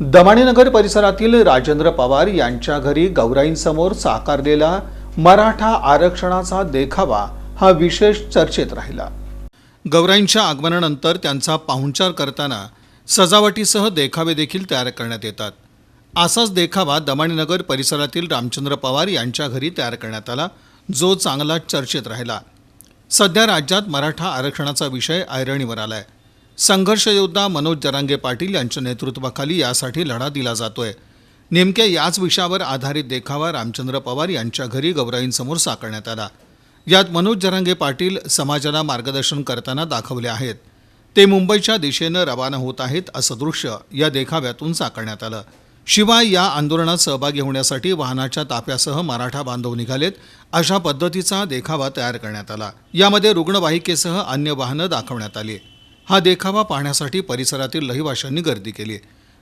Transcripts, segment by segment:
दमाणीनगर परिसरातील राजेंद्र पवार यांच्या घरी गौराईंसमोर साकारलेला मराठा आरक्षणाचा देखावा हा विशेष चर्चेत राहिला. गौराईंच्या आगमनानंतर त्यांचा पाहुणचार करताना सजावटीसह देखावे देखील तयार करण्यात येतात. असाच देखावा दमाणीनगर परिसरातील रामचंद्र पवार यांच्या घरी तयार करण्यात आला जो चांगला चर्चेत राहिला. सध्या राज्यात मराठा आरक्षणाचा विषय ऐरणीवर आला आहे संघर्ष योद्धा मनोज जरांगे पाटील यांच्या नेतृत्वाखाली यासाठी लढा दिला जातोय. नेमक्या याच विषयावर आधारित देखावा रामचंद्र पवार यांच्या घरी गौराईंसमोर साकारण्यात आला. यात मनोज जरांगे पाटील समाजाला मार्गदर्शन करताना दाखवले आहेत. ते मुंबईच्या दिशेनं रवाना होत आहेत असं दृश्य या देखाव्यातून साकारण्यात आलं. शिवाय या आंदोलनात सहभागी होण्यासाठी वाहनाच्या ताफ्यासह मराठा बांधव निघालेत अशा पद्धतीचा देखावा तयार करण्यात आला. यामध्ये रुग्णवाहिकेसह अन्य वाहनं दाखवण्यात आली. हा देखावा पाहण्यासाठी परिसरातील रहिवाशांनी गर्दी केली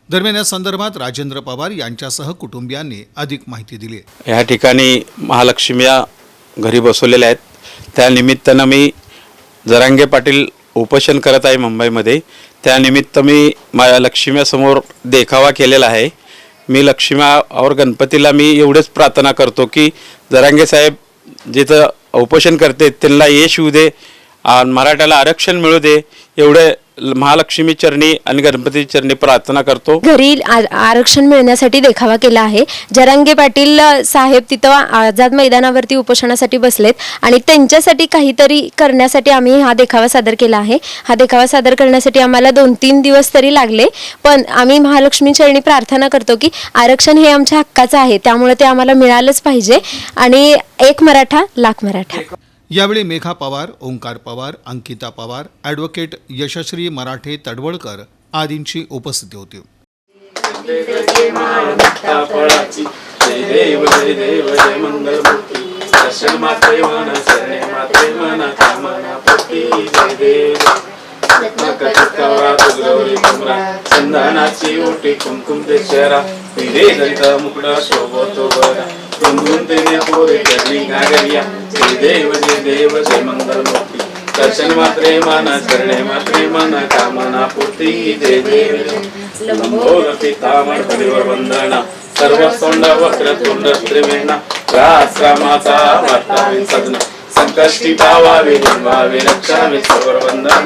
दरम्यान या संदर्भात राजेंद्र पवार यांच्यासह कुटुंबियांनी अधिक माहिती दिली ह्या ठिकाणी महालक्ष्म्या घरी बसवलेल्या आहेत. त्या निमित्तानं मी जरांगे पाटील उपोषण करत आहे मुंबईमध्ये. त्यानिमित्त मी माझ्या लक्ष्म्यासमोर देखावा केलेला आहे. मी लक्ष्म्या और गणपतीला मी एवढेच प्रार्थना करतो की जरांगे साहेब जिथं उपोषण करते त्यांना यश येऊ दे मराठ्याला आरक्षण मिळू दे एवढे महालक्ष्मी चरणी आणि गणपती चरणी प्रार्थना करतो. घरी आरक्षण मिळण्यासाठी देखावा केला आहे. जरांगे पाटील साहेब तिथं आझाद मैदानावरती उपोषणासाठी बसलेत आणि त्यांच्यासाठी काहीतरी करण्यासाठी आम्ही हा देखावा सादर केला आहे. हा देखावा सादर करण्यासाठी आम्हाला दोन तीन दिवस तरी लागले पण आम्ही महालक्ष्मी चरणी प्रार्थना करतो की आरक्षण हे आमच्या हक्काचं आहे त्यामुळे ते आम्हाला मिळालंच पाहिजे. आणि एक मराठा लाख मराठा. यावेळी मेघा पवार ओंकार पवार अंकिता पवार ॲडव्होकेट यशश्री मराठे तडवळकर आदींची उपस्थिती होती. चंदनाची ओटी कुमकुम ते शहरा शोभतो बरा रंगून तेने पोरे करणी घागरिया श्री देव जे देव जे मंगल मंगलमूर्ती दर्शन मात्रे माना करणे मात्रे माना कामना पूर्ती जय देव लंबोर पितामर परिवर वंदना सर्व सोंड वक्र तोंड त्रिवेणा रामाचा वार्तावे सदना संकष्टी पावावे निवावे रक्षावे सर्व वंदना